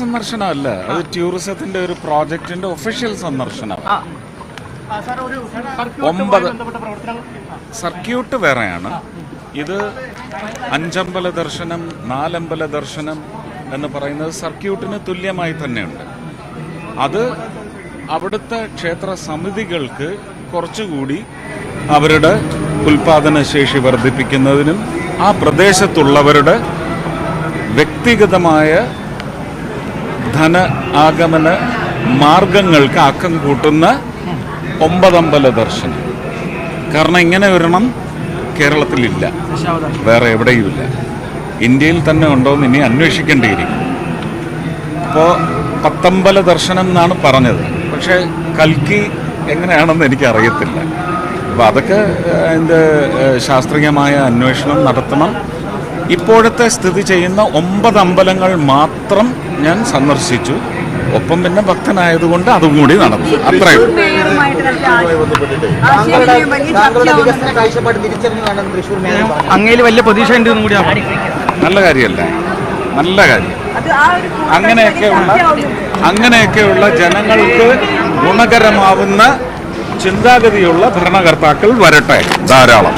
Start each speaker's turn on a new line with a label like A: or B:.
A: സന്ദർശനമല്ല. അത് ടൂറിസത്തിന്റെ ഒരു പ്രോജക്റ്റിന്റെ ഒഫീഷ്യൽ സന്ദർശനം ഒമ്പത് സർക്യൂട്ട് വേറെയാണ്. ഇത് അഞ്ചമ്പല ദർശനം നാലമ്പല ദർശനം എന്ന് പറയുന്നത് സർക്യൂട്ടിന് തുല്യമായി തന്നെയുണ്ട്. അത് അവിടുത്തെ ക്ഷേത്ര സമിതികൾക്ക് കുറച്ചുകൂടി അവരുടെ ഉൽപാദന ശേഷി വർദ്ധിപ്പിക്കുന്നതിനും ആ പ്രദേശത്തുള്ളവരുടെ വ്യക്തിഗതമായ ധന ആഗമന മാർഗങ്ങൾക്ക് ആക്കം കൂട്ടുന്ന ഒമ്പതമ്പല ദർശനം. കാരണം ഇങ്ങനെ ഒരെണ്ണം കേരളത്തിലില്ല. വേറെ എവിടെയുമില്ല. ഇന്ത്യയിൽ തന്നെ ഉണ്ടോ എന്ന് ഇനി അന്വേഷിക്കേണ്ടിയിരിക്കും അപ്പോൾ പത്തമ്പല ദർശനം എന്നാണ് പറഞ്ഞത്. പക്ഷേ കൽക്കി എങ്ങനെയാണെന്ന് എനിക്കറിയത്തില്ല. അപ്പോൾ അതൊക്കെ അതിന്റെ ശാസ്ത്രീയമായ അന്വേഷണം നടത്തണം. ഇപ്പോഴത്തെ സ്ഥിതി ചെയ്യുന്ന ഒമ്പത് അമ്പലങ്ങൾ മാത്രം ഞാൻ സന്ദർശിച്ചു. ഒപ്പം പിന്നെ ഭക്തനായതുകൊണ്ട് അതും കൂടി നടന്നു. അത്രയും
B: ആശയവിനിമയം വലിയ.
C: അങ്ങയിൽ പ്രതീക്ഷ ഉണ്ട് കൂടി
A: നല്ല കാര്യമല്ല. നല്ല കാര്യം.
B: അത് ആ ഒരു കൂട്ടം
A: അങ്ങനെയൊക്കെയുള്ള. അങ്ങനെയൊക്കെയുള്ള ജനങ്ങൾക്ക് ഗുണകരമാവുന്ന ചിന്താഗതിയുള്ള ഭരണകർത്താക്കൾ വരട്ടെ ധാരാളം.